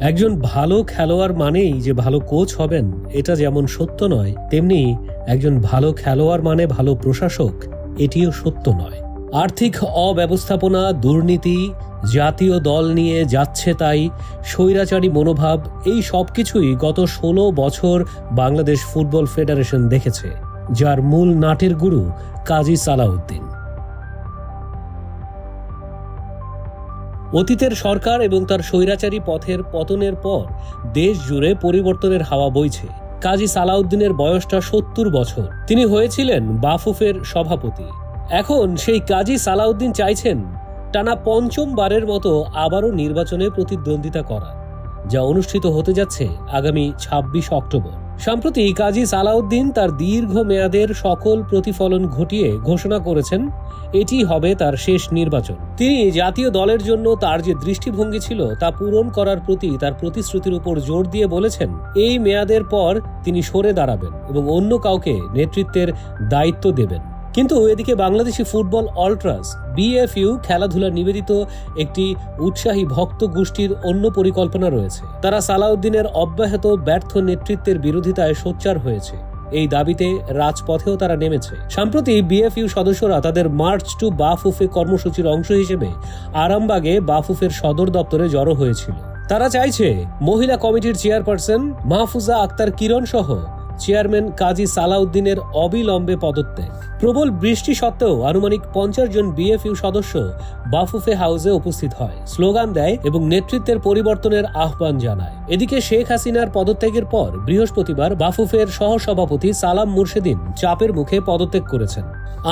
একজন ভালো খেলোয়াড় মানেই যে ভালো কোচ হবেন, এটা যেমন সত্য নয়, তেমনি একজন ভালো খেলোয়াড় মানে ভালো প্রশাসক, এটিও সত্য নয়। আর্থিক অব্যবস্থাপনা, দুর্নীতি, জাতীয় দল নিয়ে যাচ্ছে তাই স্বৈরাচারী মনোভাব, এই সব কিছুই গত ষোলো বছর বাংলাদেশ ফুটবল ফেডারেশন দেখেছে, যার মূল নাটের গুরু কাজী সালাউদ্দিন। অতীতের সরকার এবং তার স্বৈরাচারী পথের পতনের পর দেশ জুড়ে পরিবর্তনের হাওয়া বইছে। কাজী সালাউদ্দিনের বয়সটা সত্তর বছর। তিনি হয়েছিলেন বাফুফের সভাপতি। এখন সেই কাজী সালাউদ্দিন চাইছেন টানা পঞ্চমবারের মতো আবারও নির্বাচনে প্রতিদ্বন্দ্বিতা করা, যা অনুষ্ঠিত হতে যাচ্ছে আগামী ছাব্বিশ অক্টোবর। সম্প্রতি কাজী সালাউদ্দিন তার দীর্ঘ মেয়াদের সকল প্রতিফলন ঘটিয়ে ঘোষণা করেছেন, এটি হবে তার শেষ নির্বাচন। তিনি জাতীয় দলের জন্য তার যে দৃষ্টিভঙ্গি ছিল তা পূরণ করার প্রতি তার প্রতিশ্রুতির উপর জোর দিয়ে বলেছেন, এই মেয়াদের পর তিনি সরে দাঁড়াবেন এবং অন্য কাউকে নেতৃত্বের দায়িত্ব দেবেন। কিন্তু এদিকে বাংলাদেশি ফুটবল অল্ট্রাস, বিএফইউ খেলাধুলা নিবেদিত একটি উৎসাহী ভক্ত গোষ্ঠীর অন্য পরিকল্পনা রয়েছে। তারা সালাউদ্দিনের অব্যাহত ব্যর্থ নেতৃত্বের বিরোধিতায় সোচ্চার হয়েছে। এই দাবিতে রাজপথেও তারা নেমেছে। সম্প্রতি বিএফইউ সদস্যরা তাদের মার্চ টু বাফুফে কর্মসূচির অংশ হিসেবে আরামবাগে বাফুফের সদর দপ্তরে জড়ো হয়েছিল। তারা চাইছে মহিলা কমিটির চেয়ারপারসন মাহফুজা আক্তার কিরণ সহ চেয়ারম্যান কাজী সালাউদ্দিনের অবিলম্বে পদত্যাগ। প্রবল বৃষ্টি সত্ত্বেও আনুমানিক পঞ্চাশ জন বিএফইউ সদস্য বাফুফে হাউসে উপস্থিত হয়, স্লোগান দেয় এবং নেতৃত্বের পরিবর্তনের আহ্বান জানায়। এদিকে শেখ হাসিনার পদত্যাগের পর বৃহস্পতিবার বাফুফের সহসভাপতি সালাম মুর্শেদিন চাপের মুখে পদত্যাগ করেছেন।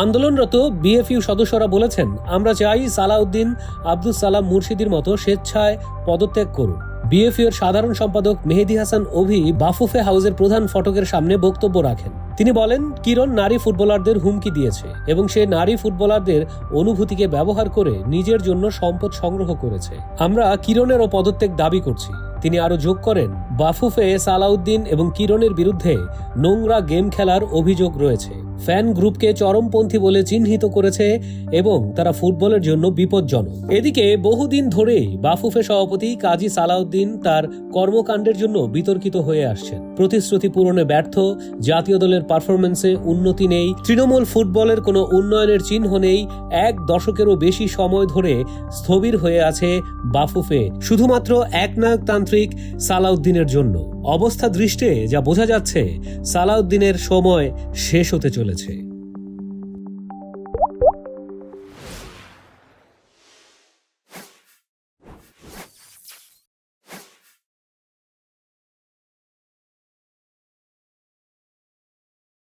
আন্দোলনরত বিএফইউ সদস্যরা বলেছেন, আমরা চাই সালাউদ্দিন আব্দুল সালাম মুর্শিদির মতো স্বেচ্ছায় পদত্যাগ করুন। বিএফইউর সাধারণ সম্পাদক মেহেদি হাসান অভি বাফুফে হাউসের প্রধান ফটকের সামনে বক্তব্য রাখেন। তিনি বলেন, কিরণ নারী ফুটবলারদের হুমকি দিয়েছে এবং সে নারী ফুটবলারদের অনুভূতিকে ব্যবহার করে নিজের জন্য সম্পদ সংগ্রহ করেছে। আমরা কিরণেরও পদত্যাগ দাবি করছি। তিনি আরও যোগ করেন, বাফুফে সালাউদ্দিন এবং কিরণের বিরুদ্ধে নোংরা গেম খেলার অভিযোগ রয়েছে। ফ্যান গ্রুপকে চরমপন্থী বলে চিহ্নিত করেছে এবং তারা ফুটবলের জন্য বিপজ্জনক। এদিকে বহুদিন ধরেই বাফুফে সভাপতি কাজী সালাউদ্দিন তার কর্মকাণ্ডের জন্য বিতর্কিত হয়ে আসছেন। প্রতিশ্রুতি পূরণে ব্যর্থ, জাতীয় দলের পারফরমেন্সে উন্নতি নেই, তৃণমূল ফুটবলের কোনো উন্নয়নের চিহ্ন নেই, এক দশকেরও বেশি সময় ধরে স্থবির হয়ে আছে বাফুফে, শুধুমাত্র একনায়কতান্ত্রিক সালাউদ্দিনের জন্য। অবস্থা দৃষ্টে যা বোঝা যাচ্ছে, সালাউদ্দিনের সময় শেষ হতে চলেছে।